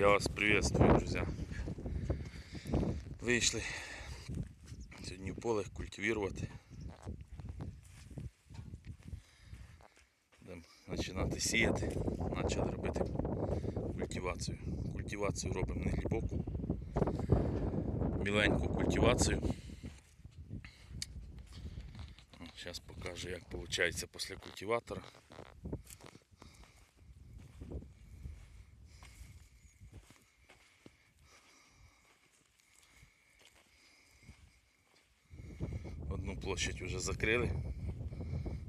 Я вас приветствую, друзья. Вийшли сьогодні в поле культивувати. Будемо починати сіяти. Почали робити культивацію. Культивацію робимо не глибоку. Міленьку культивацію. Зараз покажу, як виходить після культиватора. Площадь вже закрили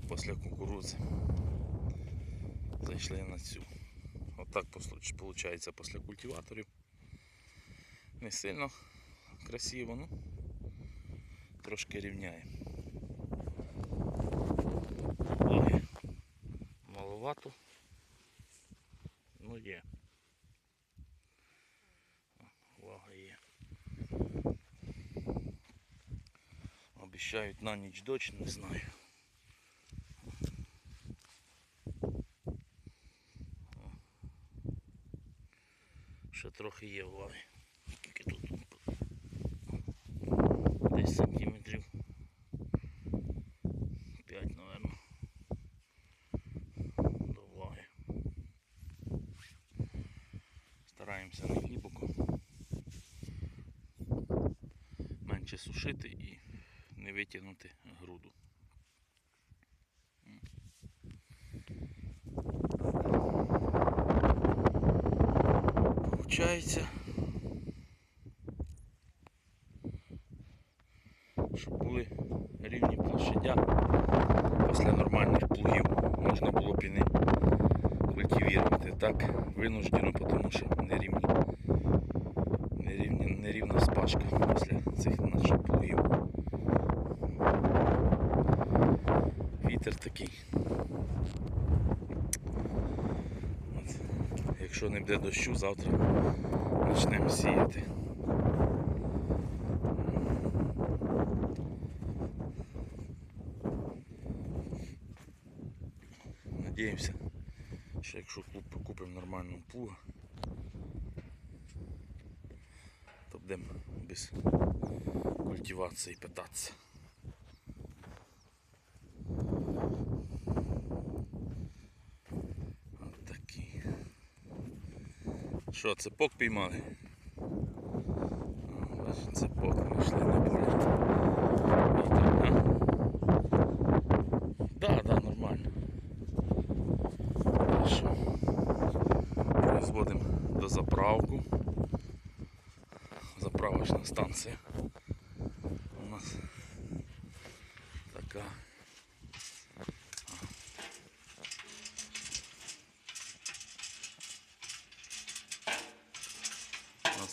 після кукурудзи. Зайшли на цю. Отак виходить після культиваторів. Не сильно красиво, ну трошки рівняє. Влаги маловато. Ну є. Влага є. Обіщають на ніч дощ, не знаю. Ще трохи є влаги. Скільки тут? Десь сантиметрів 5, напевно. До влаги. Стараємося не глибоко. Менше сушити і не витягнути груду. Получається, щоб були рівні площадя після нормальних плугів можна було б і не культивувати. Так винуждено, тому що нерівні, нерівна спашка після цих наших плугів. Вітер такий. От. Якщо не буде дощу, завтра почнемо сіяти. Надіємося, що якщо куп- купимо нормального плуга, то будемо без культивації питатися. От такі. Що, цепок піймали? О, бачиш, Цепок ми йшли на полі. Да, да, нормально. Хорошо. Розводимо до заправку. Заправочна станція. У нас така.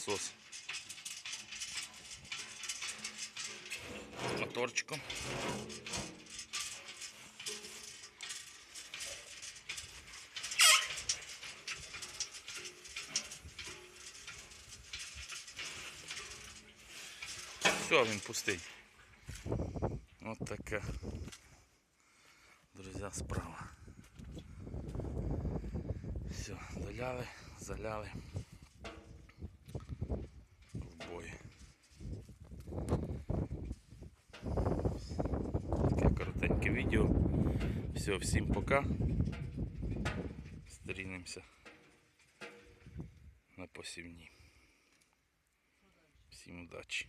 Насос. З моторчиком. Все, він пустий. От така, друзі, справа. Все, доляли, заляли. В бой. Таке коротеньке відео. Все, всім пока. Стрінемося на посівні. Всім удачі.